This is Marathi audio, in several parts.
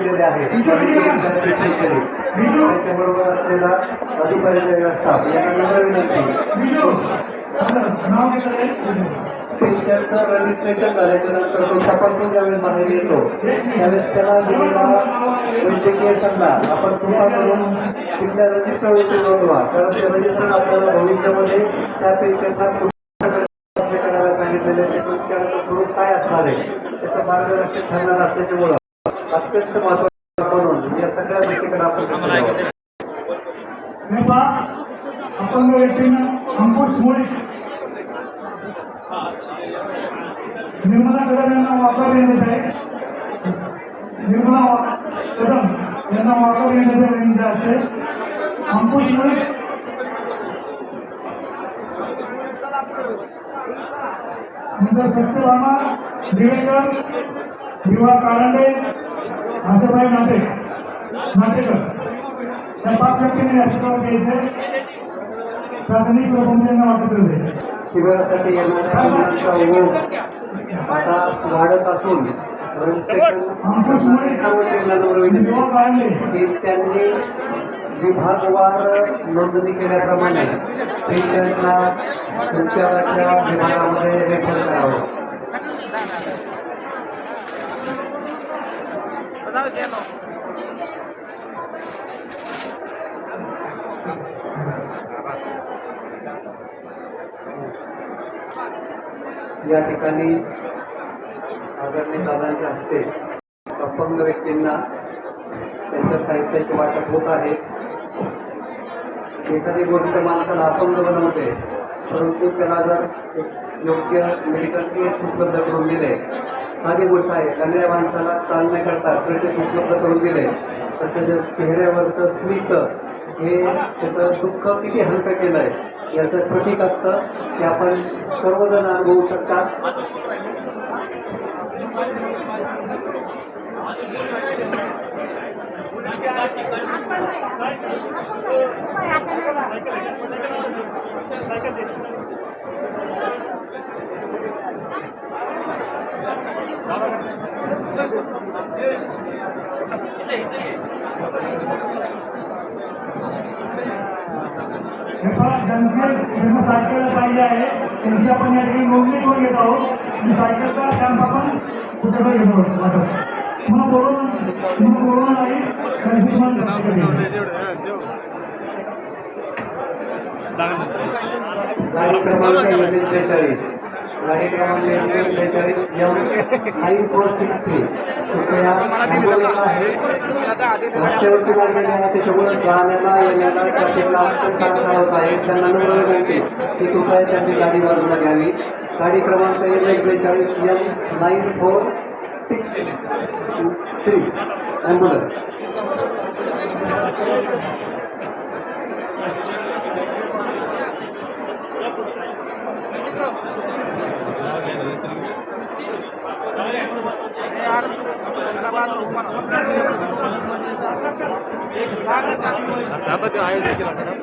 केलेले आहे त्याच्याबरोबर असलेला अधिकारी स्टाफ यांना विनंती त्यांचं रजिस्ट्रेशन झाल्याच्यानंतर तो तपासून ज्यावेळेस बाहेर येतो त्यावेळेस त्याला दिलेला वैद्यकीय सल्ला आपण कृपा करून तिथल्या रजिस्टरवरती नोंदवा कारण ते रजिस्टर आपल्याला भविष्यामध्ये त्या पेशंटला सांगितलेले ते उपचाराचं स्वरूप काय असणार आहे? त्याचं मार्गदर्शन ठरणार असल्याच्यामुळं अत्यंत महत्वाचं म्हणून या सगळ्या गोष्टीकडे आपण अपंग व्यक्तींना अंकुश मुळे निर्मला कदम यांना वापर देण्यात आहे. निर्मला कदम यांना वापर देण्यात आहे अंकुश मुळे नंतर सत्यभामा दिवेकर. विवाह कारंडे आजोबाई नाटे नाटेकर या पाच व्यक्तींनी याचिकावर घ्यायचे प्राथमिक लोकांना वाटत होते. शिबिरासाठी आता वाढत असून रजिस्ट्रेशन अंकुश मुळे सर्व जिल्ह्यांवर विनंती विवाह काढले की त्यांनी विभागवार नोंदणी केल्याप्रमाणे पेशंटला उपचाराच्या विभागामध्ये रेफर करावं या ठिकाणी आदरणीय दादांच्या हस्ते अपंग व्यक्तींना त्यांच्या साहित्याचे वाटप होत आहे. एखादी गोष्ट माणसाला अपंग बनवते परंतु त्याला जर योग्य मेडिकल केअर उपलब्ध करून दिले साधी गोष्ट आहे. एखाद्या माणसाला चालण्याकरता प्रत्येक उपलब्ध करून दिले तर त्याच्या चेहऱ्यावरचं स्मित हे त्याचं दुःख किती हलकं केलं आहे याचं प्रतीक असतं ते आपण सर्वजण अनुभवू शकतात हे पहा ज्यांचे ज्यांना सायकल पाहिजे आहे त्यांची आपण या ठिकाणी नोंदणी करून घेत आहोत आणि सायकलचा कॅम्प आपण कुठे घेत आहोत वाटप कोरोना कोरोना नाही त्यांची पण गाडी क्रमांक क्रमांक M nine four six three कृपया आहे. रस्त्यावरती आहे त्याच्यामुळे जाण्याला येण्याला ट्रॅफिकला अत्यंत त्रास होत आहे. त्यांना की कृपया त्यांची गाडी बाजूला घ्यावी. गाडी क्रमांक एम एक बेचाळीस M nine four six three. Ambulance நாற்பத்தி ஆயிரம் வைக்கலாம் மேடம்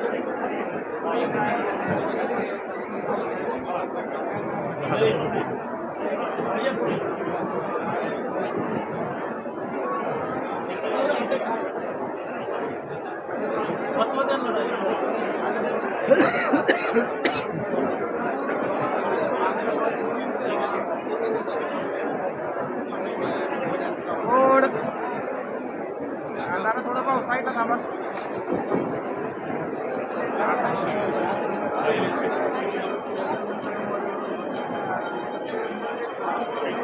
பசுமதான் थोडं पाऊस साईडला थांबा.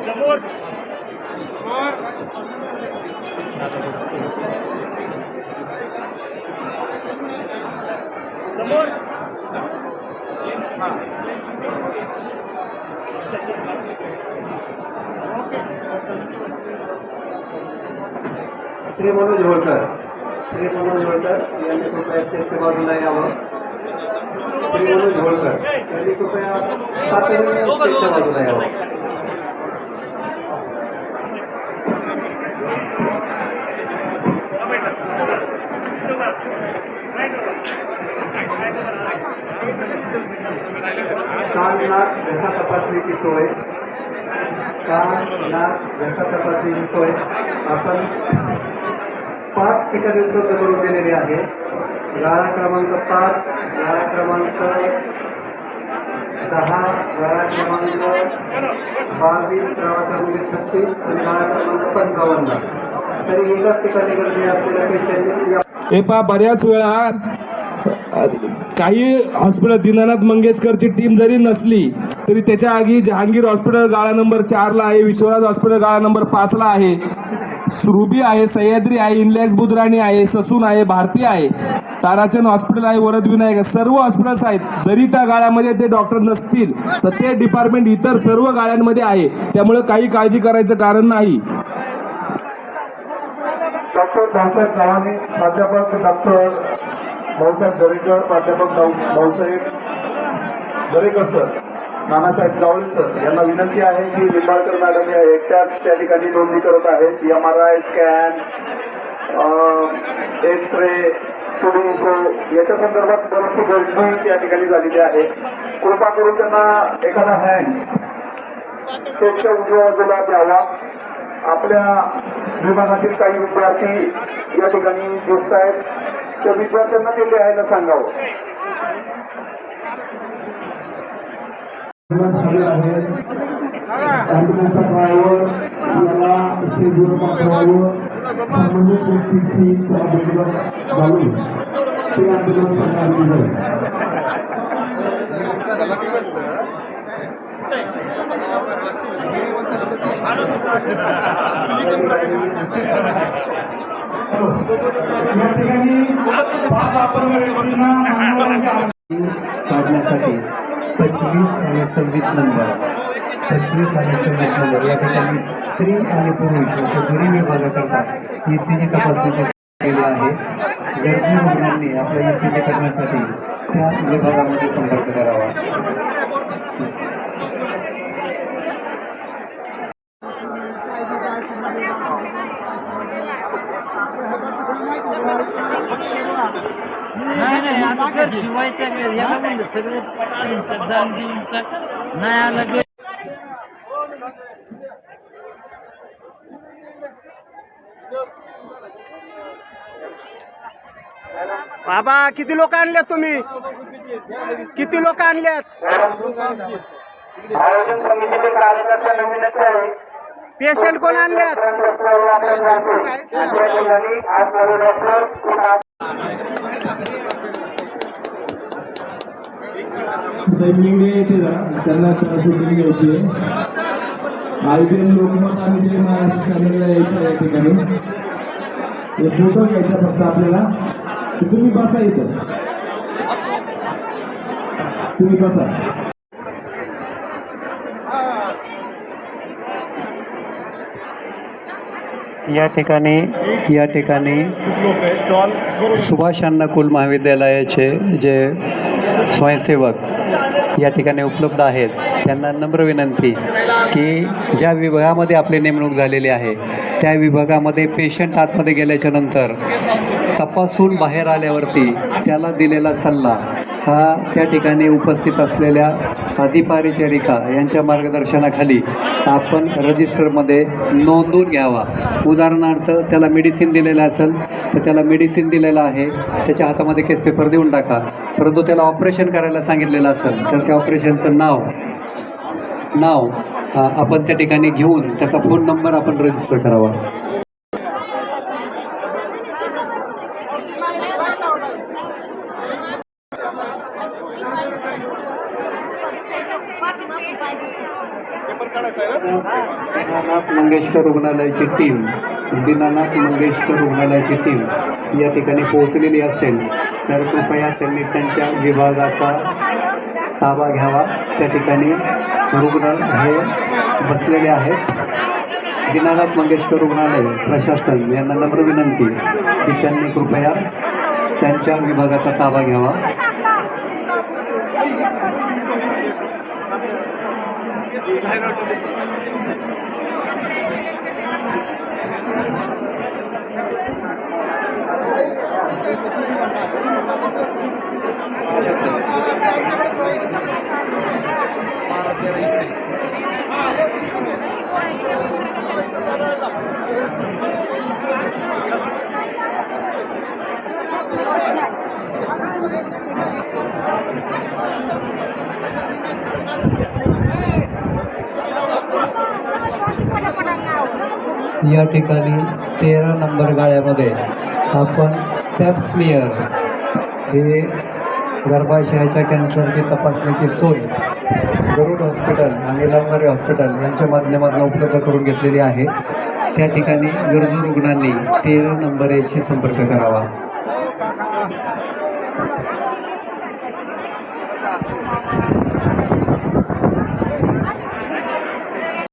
समोर. समोर. समोर. श्री मनोज होळकर. श्री मनोज होळकर यांनी कृपया स्टेजच्या बाजूला यावं. श्री मनोज होळकर यांनी कृपया स्टेजच्या बाजूला यावं. कान नाक घसा तपासणीची सोय. कान नाक घसा तपासणीची सोय. आपण ठिकाणी उपलब्ध करून दिलेली आहे. गाळा क्रमांक पाच गाळा क्रमांक दहा गाळा क्रमांक बावीस गाळा क्रमांक छत्तीस आणि गाळा क्रमांक पंचावन्न. तरी एकाच ठिकाणी गर्दी असलेल्या पेशंट हे पहा बऱ्याच वेळा काही हॉस्पिटल दीनानाथ मंगेशकरची टीम जरी नसली तरी त्याच्या आगी जहांगीर हॉस्पिटल गाळा नंबर चारला आहे विश्वराज हॉस्पिटल गाळा नंबर पाचला आहे. सुरुबी आहे सह्याद्री आहे इनलॅक्स बुधराणी आहे ससून आहे भारती आहे. ताराचंद हॉस्पिटल आहे वरद विनायक आहे. सर्व हॉस्पिटल्स आहेत. जरी त्या गाळ्यामध्ये ते डॉक्टर नसतील. तर ते डिपार्टमेंट इतर सर्व गाळ्यांमध्ये आहे. त्यामुळे काही काळजी करायचं कारण नाही. डॉक्टर भाऊसाहेब चव्हाणे प्राध्यापक डॉक्टर भाऊसाहेब दरेकर प्राध्यापक भाऊसाहेब दरेकर सर. नानासाहेब जावळे सर यांना विनंती आहे की निंबाळकर मॅडम या एकट्याच त्या ठिकाणी नोंदणी करत आहेत. M R I scan X ray टुडिंको याच्या संदर्भात बरीचशी गर्दी या ठिकाणी झालेली आहे. कृपा करून त्यांना एखादा हँड स्टेजच्या उजव्या बाजूला द्यावा. आपल्या विभागातील काही विद्यार्थी या ठिकाणी दिसत आहेत त्या विद्यार्थ्यांना ते लिहायला सांगावं. ॲम्ब्युलन्सचा ड्रायव्हर याला स्टेजवर पाठवावं संबंधित व्यक्तीची जबाबदारी घालून ते ॲम्ब्युलन्स आणली जाईल या ठिकाणी पाच अपंग व्यक्तींना मानवाच्या काढण्यासाठी पंचवीस आणि सव्वीस नंबर. पंचवीस आणि सव्वीस नंबर. या ठिकाणी स्त्री आणि पुरुष अशा दोन्ही विभागाकरता ई सी जी तपासणी केली आहे? गरजू रुग्णांनी आपल्या ई सी जी करण्यासाठी त्या विभागामध्ये संपर्क करावा. नाही नाही आता घरची व्हायचं याला म्हणलं सगळे पटकन जाऊन देऊन टाक. नाही आलं घरी. बाबा किती लोक आणल्यात तुम्ही? किती लोक आणल्यात? आयोजन समितीचे कार्यकर्त्यांना विनंती आहे पेशंट कोण आणल्यात? येते त्यांना घ्यायची लोकमत आणि ते महाराष्ट्र चॅनलला यायचं या ठिकाणी हे फोटो घ्यायचा फक्त आपल्याला. तुम्ही बसा इथं. तुम्ही बसा. या ठिकाणी या ठिकाणी सुभाष अन्नकुल महाविद्यालयाचे जे स्वयंसेवक या ठिकाणी उपलब्ध आहेत त्यांना नम्र विनंती की ज्या विभागामध्ये आपली नेमणूक झालेली आहे त्या विभागामध्ये पेशंट आतमध्ये गेल्याच्यानंतर तपासून बाहेर आल्यावरती त्याला दिलेला सल्ला हा त्या ठिकाणी उपस्थित असलेल्या अधिपारिचारिका यांच्या मार्गदर्शनाखाली आपण रजिस्टरमध्ये नोंदून घ्यावा. उदाहरणार्थ त्याला मेडिसिन दिलेलं असेल तर त्याला मेडिसिन दिलेलं आहे. त्याच्या हातामध्ये केस पेपर देऊन टाका. परंतु त्याला ऑपरेशन करायला सांगितलेलं असेल तर त्या ऑपरेशनचं नाव नाव आपण त्या ठिकाणी घेऊन त्याचा फोन नंबर आपण रजिस्टर करावा. दीनानाथ मंगेशकर रुग्णालयाची टीम दीनानाथ मंगेशकर रुग्णालयाची टीम या ठिकाणी पोहोचलेली असेल तर कृपया त्यांनी त्यांच्या विभागाचा ताबा घ्यावा. त्या ठिकाणी रुग्ण हे बसलेले आहेत. दीनानाथ मंगेशकर रुग्णालय प्रशासन यांना नम्र विनंती की त्यांनी कृपया त्यांच्या विभागाचा ताबा घ्यावा. या ठिकाणी तेरा नंबर गाळ्यामध्ये आपण पॅप्समियर हे गर्भाशयाच्या कॅन्सरची तपासण्याची सोय गरुड हॉस्पिटल आणि लवंगारी हॉस्पिटल यांच्या माध्यमातून उपलब्ध करून घेतलेली आहे. त्या ठिकाणी गरजू रुग्णांनी तेरा नंबर याशी संपर्क करावा.